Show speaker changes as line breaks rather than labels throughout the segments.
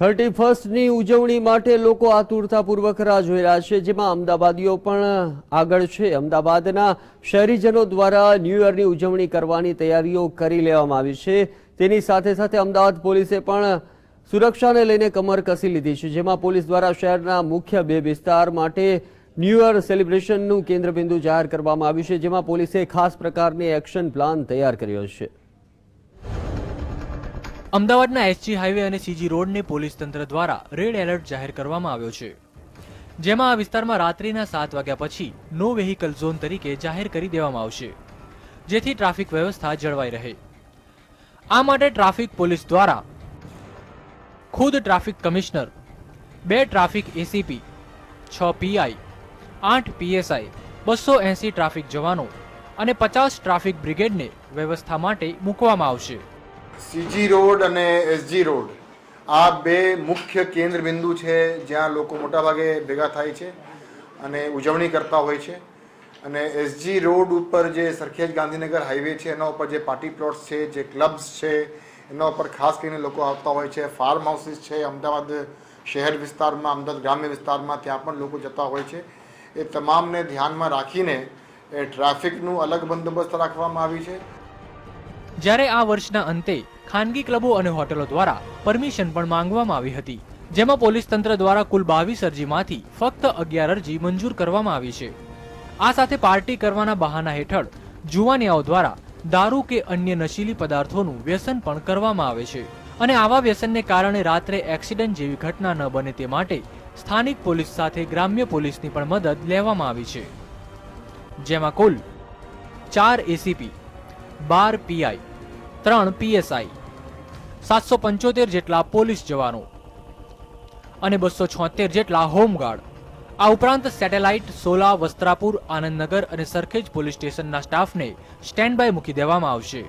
Thirty ફર્સ્ટની ઉજવણી માટે લોકો આતુરતાપૂર્વક રાહ જોઈ રહ્યા છે, જેમાં અમદાવાદીઓ પણ આગળ છે. અમદાવાદના શહેરીજનો દ્વારા ન્યૂ યરની ઉજવણી કરવાની તૈયારીઓ કરી લેવામાં આવી છે. તેની સાથે સાથે અમદાવાદ પોલીસે પણ સુરક્ષાને લઈને કમર કસી લીધી છે, જેમાં પોલીસ દ્વારા શહેરના મુખ્ય બે વિસ્તાર માટે ન્યૂ યર સેલિબ્રેશનનું કેન્દ્રબિંદુ જાહેર કરવામાં આવ્યું છે, જેમાં પોલીસે ખાસ પ્રકારની એક્શન પ્લાન તૈયાર કર્યો છે.
અમદાવાદના એસજી હાઈવે અને સીજી રોડને પોલીસ તંત્ર દ્વારા રેડ એલર્ટ જાહેર કરવામાં આવ્યો છે. જેમાં આ વિસ્તારમાં રાત્રિના સાત વાગ્યા પછી નો વેહિકલ ઝોન તરીકે જાહેર કરી દેવામાં આવશે, જેથી ટ્રાફિક વ્યવસ્થા જળવાઈ રહે. આ માટે ટ્રાફિક પોલીસ દ્વારા ખુદ ટ્રાફિક કમિશનર, બે ટ્રાફિક એસીપી છ પીઆઈ આઠ પીએસઆઈ બસો એંસી ટ્રાફિક જવાનો અને પચાસ ટ્રાફિક બ્રિગેડને વ્યવસ્થા માટે મૂકવામાં આવશે.
સીજી રોડ અને એસજી રોડ. આ બે મુખ્ય કેન્દ્ર બિંદુ છે જ્યાં લોકો મોટાભાગે ભેગા થાય છે અને ઉજવણી કરતા હોય છે. અને એસજી રોડ ઉપર જે સરખેજ ગાંધીનગર હાઈવે છે, એના ઉપર જે પાર્ટી પ્લોટ્સ છે, જે ક્લબ્સ છે, એના ઉપર ખાસ કરીને લોકો આવતા હોય છે. ફાર્મ હાઉસીસ છે, અમદાવાદ શહેર વિસ્તારમાં, અમદાવાદ ગ્રામ્ય વિસ્તારમાં ત્યાં પણ લોકો જતા હોય છે. એ તમામને ધ્યાનમાં રાખીને એ ટ્રાફિકનું અલગ બંદોબસ્ત રાખવામાં આવી છે.
જ્યારે આ વર્ષના અંતે ખાનગી ક્લબો અને હોટલો દ્વારા પરમિશન પણ માંગવામાં આવી હતી, જેમાં પોલીસ તંત્ર દ્વારા કુલ બાવીસ અરજીમાંથી ફક્ત અગિયાર અરજી મંજૂર કરવામાં આવી છે. આ સાથે પાર્ટી કરવાના બહાના હેઠળ જુવાનિયાઓ દ્વારા દારૂ કે અન્ય નશીલી પદાર્થોનું વ્યસન પણ કરવામાં આવે છે અને આવા વ્યસનને કારણે રાત્રે એક્સિડન્ટ જેવી ઘટના ન બને તે માટે સ્થાનિક પોલીસ સાથે ગ્રામ્ય પોલીસની પણ મદદ લેવામાં આવી છે. જેમાં કુલ ચાર એસીપી, બાર પીઆઈ ત્રણ પીએસઆઈ સાતસો પંચોતેર જેટલા પોલીસ જવાનો અને બસો છોતેર જેટલા હોમગાર્ડ. આ ઉપરાંત સેટેલાઇટ, સોલા, વસ્ત્રાપુર, આનંદનગર અને સરખેજ પોલીસ સ્ટેશનના સ્ટાફને સ્ટેન્ડ બાય મૂકી દેવામાં આવશે.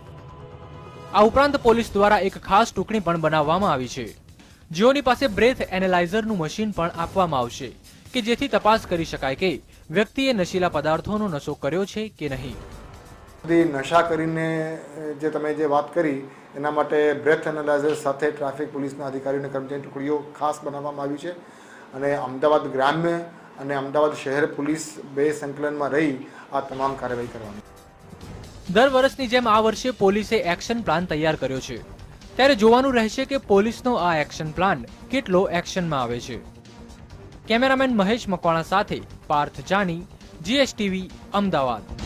આ ઉપરાંત પોલીસ દ્વારા એક ખાસ ટુકડી પણ બનાવવામાં આવી છે. જેઓની પાસે બ્રેથ એનાલાઇઝરનું મશીન પણ આપવામાં આવશે, કે જેથી તપાસ કરી શકાય કે વ્યક્તિએ નશીલા પદાર્થોનો નશો કર્યો છે કે નહીં.
બધી નશા કરીને જે તમે જે વાત કરી, એના માટે બ્રેથ એનાલાઇઝર સાથે ટ્રાફિક પોલીસના અધિકારીઓને કર્મચારી ટુકડીઓ ખાસ બનાવવામાં આવી છે. અને અમદાવાદ ગ્રામ્ય અને અમદાવાદ શહેર પોલીસ બે સંકલનમાં રહી આ તમામ કાર્યવાહી કરવાની
દર વર્ષની જેમ આ વર્ષે પોલીસે એક્શન પ્લાન તૈયાર કર્યો છે. ત્યારે જોવાનું રહેશે કે પોલીસનો આ એક્શન પ્લાન કેટલો એક્શનમાં આવે છે. કેમેરામેન મહેશ મકવાણા સાથે પાર્થ જાની જીએસટીવી અમદાવાદ.